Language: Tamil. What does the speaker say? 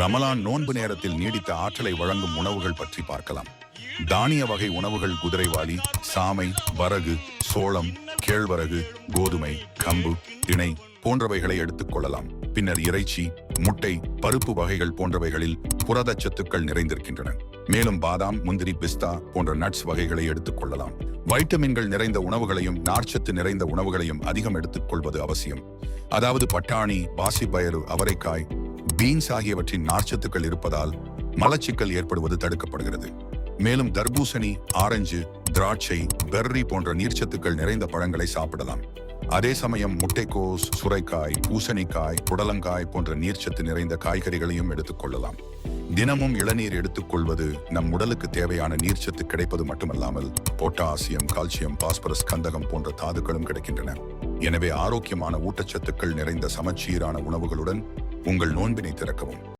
ரமலான் நோன்பு நேரத்தில் நீடித்த ஆற்றலை வழங்கும் உணவுகள் பற்றி பார்க்கலாம். தானிய வகை உணவுகள் குதிரைவாளி சாமை வரகு சோளம் கேழ்வரகு கோதுமை கம்பு திணை போன்றவைகளை எடுத்துக் கொள்ளலாம். பின்னர் இறைச்சி முட்டை பருப்பு வகைகள் போன்றவைகளில் புரதச்சத்துக்கள் நிறைந்திருக்கின்றன. மேலும் பாதாம் முந்திரி பிஸ்தா போன்ற நட்ஸ் வகைகளை எடுத்துக் கொள்ளலாம். வைட்டமின்கள் நிறைந்த உணவுகளையும் நார்ச்சத்து நிறைந்த உணவுகளையும் அதிகம் எடுத்துக் கொள்வது அவசியம். அதாவது பட்டாணி பாசிப்பயறு அவரைக்காய் பீன்ஸ் ஆகியவற்றின் நார்ச்சத்துக்கள் இருப்பதால் மலச்சிக்கல் ஏற்படுவது தடுக்கப்படுகிறது. மேலும் தர்பூசணி ஆரஞ்சு திராட்சை பெர்ரி போன்ற நீர்ச்சத்துக்கள் நிறைந்த பழங்களை சாப்பிடலாம். அதே சமயம் முட்டைக்கோஸ் சுரைக்காய் பூசணிக்காய் புடலங்காய் போன்ற நீர்ச்சத்து நிறைந்த காய்கறிகளையும் எடுத்துக்கொள்ளலாம் தினமும் இளநீர் எடுத்துக்கொள்வது நம் உடலுக்கு தேவையான நீர்ச்சத்து கிடைப்பது மட்டுமல்லாமல் பொட்டாசியம் கால்சியம் பாஸ்பரஸ் கந்தகம் போன்ற தாதுக்களும் கிடைக்கின்றன. எனவே ஆரோக்கியமான ஊட்டச்சத்துக்கள் நிறைந்த சமச்சீரான உணவுகளுடன் உங்கள் நோன்பினை திறக்கவும்.